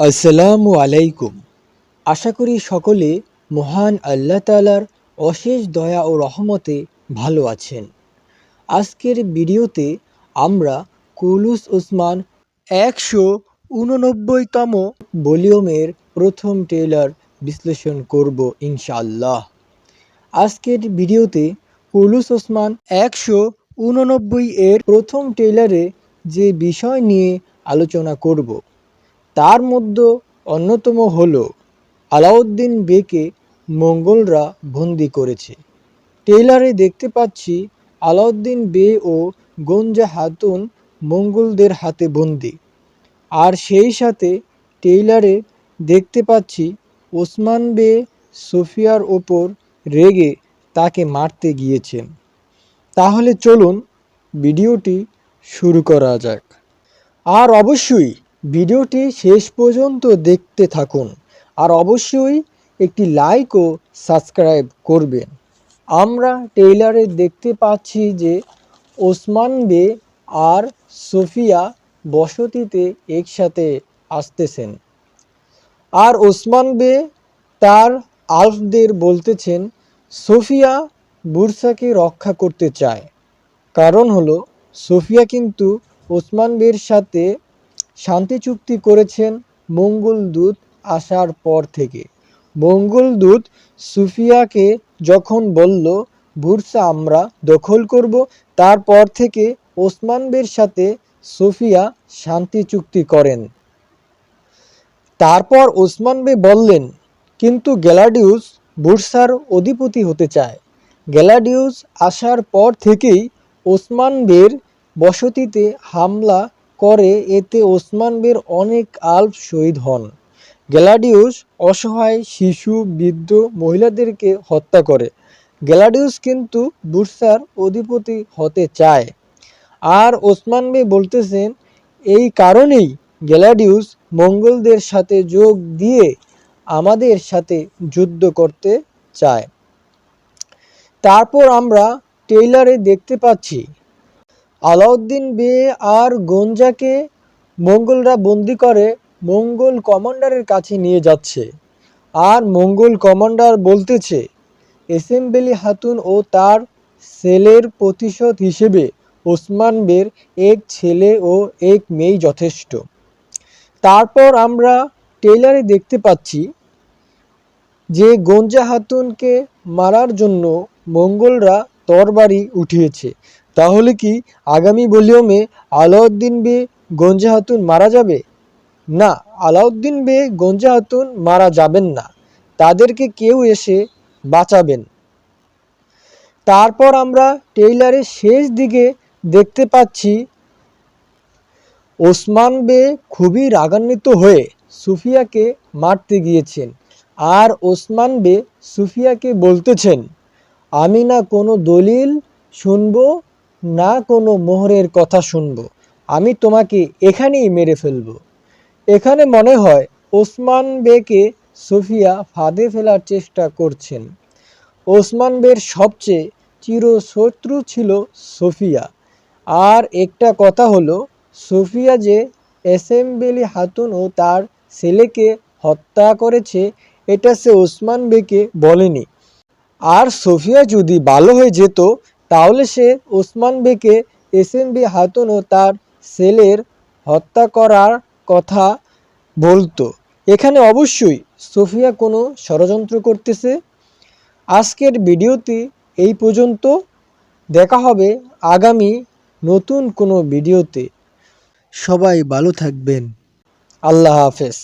আসসালামু আলাইকুম। আশা করি সকলে মহান আল্লাহ তালার অশেষ দয়া ও রহমতে ভালো আছেন। আজকের ভিডিওতে আমরা কুলুস উসমান একশো উননব্বইতম ভলিউমের প্রথম ট্রেলার বিশ্লেষণ করব ইনশাআল্লাহ। আজকের ভিডিওতে কুলুস ওসমান একশো উননব্বই এর প্রথম ট্রেলারে যে বিষয় নিয়ে আলোচনা করব তার মধ্যে অন্যতম হল আলাউদ্দিন বেকে মঙ্গলরা বন্দি করেছে। টেইলারে দেখতে পাচ্ছি আলাউদ্দিন বে ও গঞ্জা হাতুন মঙ্গলদের হাতে বন্দি। আর সেই সাথে টেইলারে দেখতে পাচ্ছি ওসমান বে সোফিয়ার ওপর রেগে তাকে মারতে গিয়েছেন। তাহলে চলুন ভিডিওটি শুরু করা যাক। আর অবশ্যই ভিডিওটি শেষ পর্যন্ত দেখতে থাকুন আর অবশ্যই একটি লাইক ও সাবস্ক্রাইব করবেন। আমরা টেইলারে দেখতে পাচ্ছি যে ওসমান বে আর সোফিয়া বসতিতে একসাথে আসতেছেন। আর ওসমান বে তার আলফদের বলতেছেন, সোফিয়া বুরসাকে রক্ষা করতে চায়। কারণ হলো, সোফিয়া কিন্তু ওসমান বের সাথে শান্তি চুক্তি করেছেন মঙ্গল দূত আসার পর থেকে। মঙ্গল দূত সুফিয়াকে যখন বলল, বুরসা, আমরা দখল করব। তারপর থেকে ওসমান বের সাথে সুফিয়া শান্তি চুক্তি করেন। তারপর ওসমান বে বললেন, কিন্তু গ্যালাডিউস বুরসার অধিপতি হতে চায়। গ্যালাডিউস আসার পর থেকেই ওসমান বের বসতিতে হামলা করে, এতে ওসমান বের অনেক আল্প শহীদ হন। গ্যালাডিউস অসহায় শিশু, বৃদ্ধ মহিলাদেরকে হত্যা করে। গ্যালাডিউস কিন্তু বুরসার অধিপতি হতে চায়। আর ওসমান বে বলতেছেন, এই কারণেই গ্যালাডিউস মঙ্গলদের সাথে যোগ দিয়ে আমাদের সাথে যুদ্ধ করতে চায়। তারপর আমরা টেইলারে দেখতে পাচ্ছি আলাউদ্দিন বে আর গঞ্জাকে মঙ্গলরা বন্দি করে, মঙ্গল কমান্ডারের কাছে নিয়ে যাচ্ছে। আর মঙ্গল কমান্ডার বলতেছে এসেম্বলি হাতুন ও তার ছেলের প্রতিশোধ হিসেবে ওসমান বের এক ছেলে ও এক মেয়ে যথেষ্ট। তারপর আমরা টেইলারে দেখতে পাচ্ছি যে গঞ্জা হাতুনকে মারার জন্য মঙ্গলরা তরবারি উঠিয়েছে। তাহলে কি আগামী ভলিউমে আলাউদ্দিন বে গঞ্জা হাতুন মারা যাবে? না, আলাউদ্দিন বে গঞ্জা হাতুন মারা যাবেন না। তাদেরকে কেউ এসে বাঁচাবেন। তারপর আমরা টেইলারের শেষ দিকে দেখতে পাচ্ছি, ওসমান বে খুবই রাগান্বিত হয়ে সুফিয়াকে মারতে গিয়েছেন। আর ওসমান বে সুফিয়াকে বলতেছেন, আমি না কোনো দলিল শুনব না কোনো মোহরের কথা শুনব। আমি তোমাকে এখানেই মেরে ফেলব। এখানে মনে হয় ওসমান বেকে সুফিয়া ফাঁদে ফেলার চেষ্টা করছেন। ওসমান বের সবচেয়ে চিরশত্রু ছিল সোফিয়া। আর একটা কথা হলো, সোফিয়া যে অ্যাসেম্বলি হাতুন ও তার ছেলেকে হত্যা করেছে, এটা সে ওসমান বেকে বলেনি। আর সোফিয়া যদি ভালো হয়ে যেত তাহলে সে ওসমান বেকে এসএমবি হাতুন ও তার সেলের হত্যা করার কথা বলতো। এখানে অবশ্যই সোফিয়া কোনো ষড়যন্ত্র করতেছে। আজকের ভিডিওটি এই পর্যন্ত। দেখা হবে আগামী নতুন কোনো ভিডিওতে। সবাই ভালো থাকবেন। আল্লাহ হাফেজ।